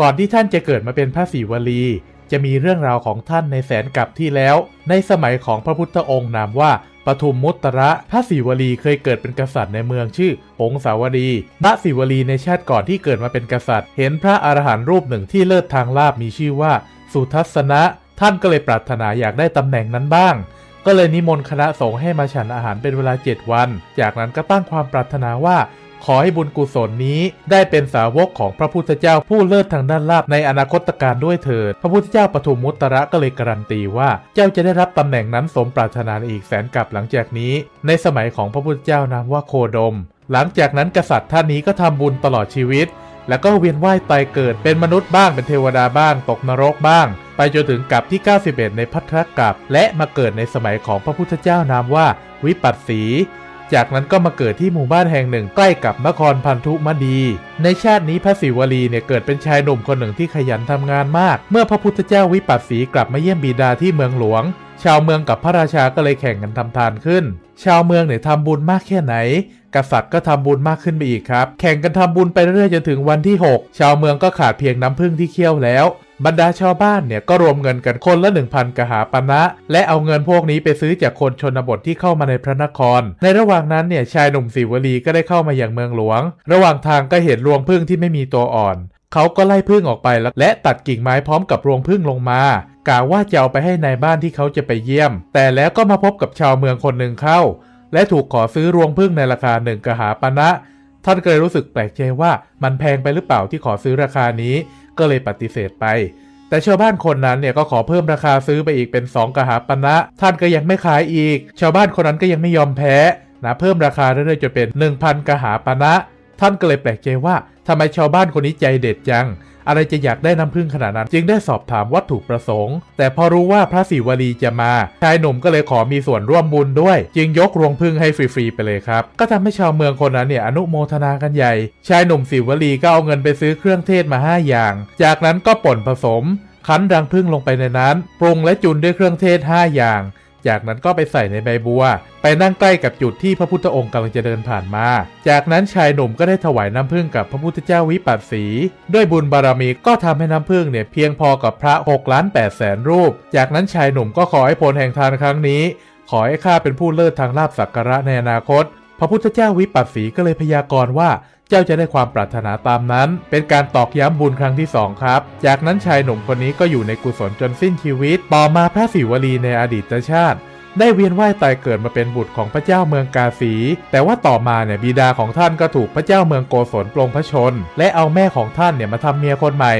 ก่อนที่ท่านจะเกิดมาเป็นพระศิวลี จะมีเรื่องราวของท่านในแสนกับที่แล้ว ในสมัยของพระพุทธองค์นามว่าปทุมมุตระพระศิวลีเคยเกิดเป็นกษัตริย์ในเมืองชื่อหงสาวดี พระศิวลีในชาติก่อนที่เกิดมาเป็นกษัตริย์ เห็นพระอรหันต์รูปหนึ่งที่เลิศทางลาบมีชื่อว่า สุทัศนะ ท่านก็เลยปรารถนาอยากได้ตำแหน่งนั้นบ้าง ก็เลยนิมนต์คณะสงฆ์ให้มาฉันอาหารเป็นเวลา 7 วัน จากนั้นก็ตั้งความปรารถนาว่า ขอให้บุญกุศลนี้ได้เป็นสาวกของพระพุทธเจ้าผู้เลิศทางด้านลาบในอนาคตการด้วยเถิด พระพุทธเจ้าปฐุมมุตระก็เลยการันตีว่าเจ้าจะได้รับตำแหน่งนั้นสมปรารถนานอีกแสนกับหลังจากนี้ ในสมัยของพระพุทธเจ้านามว่าโคดม หลังจากนั้นกษัตริย์ท่านนี้ก็ทำบุญตลอดชีวิต แล้วก็เวียนว่ายตายเกิดเป็นมนุษย์บ้างเป็นเทวดาบ้าง ตกนรกบ้าง ไปจนถึงกับที่ 91 ในพัทรกับและมาเกิดในสมัยของพระพุทธเจ้านามว่าวิปัสสี จากนั้นก็มาเกิดที่หมู่บ้านแห่งหนึ่งใกล้กับนครพันธุมดี ในชาตินี้พระศิวลีเนี่ยเกิดเป็นชายหนุ่มคนหนึ่งที่ขยันทำงานมาก เมื่อพระพุทธเจ้าวิปัสสีกลับมาเยี่ยมบิดาที่เมืองหลวง ชาวเมืองกับพระราชาก็เลยแข่งกันทำทานขึ้น ชาวเมืองเนี่ยทำบุญมากแค่ไหน กษัตริย์ก็ทำบุญมากขึ้นไปอีกครับ แข่งกันทำบุญไปเรื่อยจนถึงวันที่ 6 ชาวเมืองก็ขาดเพียงน้ำพึ่งที่เคี่ยวแล้ว บรรดาชาวบ้านเนี่ยก็รวมเงินกันคนละ 1,000 กหาปณะและเอาเงินพวกนี้ไปซื้อจากคนชนบทที่เข้ามาในพระนคร ในระหว่างนั้นเนี่ยชายหนุ่มศิวลีก็ได้เข้ามาอย่างเมืองหลวง ระหว่างทางก็เห็นรวงพึ่งที่ไม่มีตัวอ่อน เขาก็ไล่พึ่งออกไปและตัดกิ่งไม้พร้อมกับรวงพึ่งลงมากะว่าจะเอาไปให้ในายบ้านที่เขาจะไปเยี่ยม แต่แล้วก็มาพบกับชาวเมืองคนหนึ่งเข้า และถูกขอซื้อรวงพึ่งในราคาหนึ่งกหาปณะท่านก็เลยรู้สึกแปลกใจว่ามันแพงไปหรือเปล่าที่ขอซื้อราคานี้ ก็เลยปฏิเสธไป แต่ชาวบ้านคนนั้นเนี่ยก็ขอเพิ่มราคาซื้อไปอีกเป็น2กหาปณะท่านก็ยังไม่ขายอีก ชาวบ้านคนนั้นก็ยังไม่ยอมแพ้นะเพิ่มราคาเรื่อยๆจนเป็น 1,000กหาปณะ ท่านก็เลยแปลกใจว่าทำไมชาวบ้านคนนี้ใจเด็ดจัง อะไรจะอยากได้น้ำพึ่งขนาดนั้น จึงได้สอบถามวัตถุประสงค์ แต่พอรู้ว่าพระศิวลีจะมาชายหนุ่มก็เลยขอมีส่วนร่วมบุญด้วย จึงยกรวงพึ่งให้ฟรีๆไปเลยครับ ก็ทำให้ชาวเมืองคนนั้นเนี่ยอนุโมทนากันใหญ่ ชายหนุ่มศิวลีก็เอาเงินไปซื้อเครื่องเทศมา5อย่าง จากนั้นก็ป่นผสมคั้นรังพึ่งลงไปในนั้น ปรุงและจุนด้วยเครื่องเทศ 5 อย่าง จากนั้นก็ไปใส่ในใบบัว ไปนั่งใกล้กับจุดที่พระพุทธองค์กำลังจะเดินผ่านมา จากนั้นชายหนุ่มก็ได้ถวายน้ำผึ้งกับพระพุทธเจ้าวิปัสสี ด้วยบุญบารมีก็ทำให้น้ำผึ้งเนี่ยเพียงพอกับพระ6ล้าน8แสนรูป จากนั้นชายหนุ่มก็ขอให้ผลแห่งทานครั้งนี้ ขอให้ข้าเป็นผู้เลิศทางลาบสักการะในอนาคต พระพุทธเจ้าวิปัสสีก็เลยพยากรณ์ว่าเจ้าจะได้ความปรารถนาตามนั้น เป็นการตอกย้ำบุญครั้งที่สองครับ จากนั้นชายหนุ่มคนนี้ก็อยู่ในกุศลจนสิ้นชีวิต ต่อมาพระศิวลีในอดีตชาติ ได้เวียนว่ายตายเกิดมาเป็นบุตรของพระเจ้าเมืองกาสี แต่ว่าต่อมาเนี่ยบิดาของท่านก็ถูกพระเจ้าเมืองโกศลปลงพระชน และเอาแม่ของท่านเนี่ยมาทำเมียคนใหม่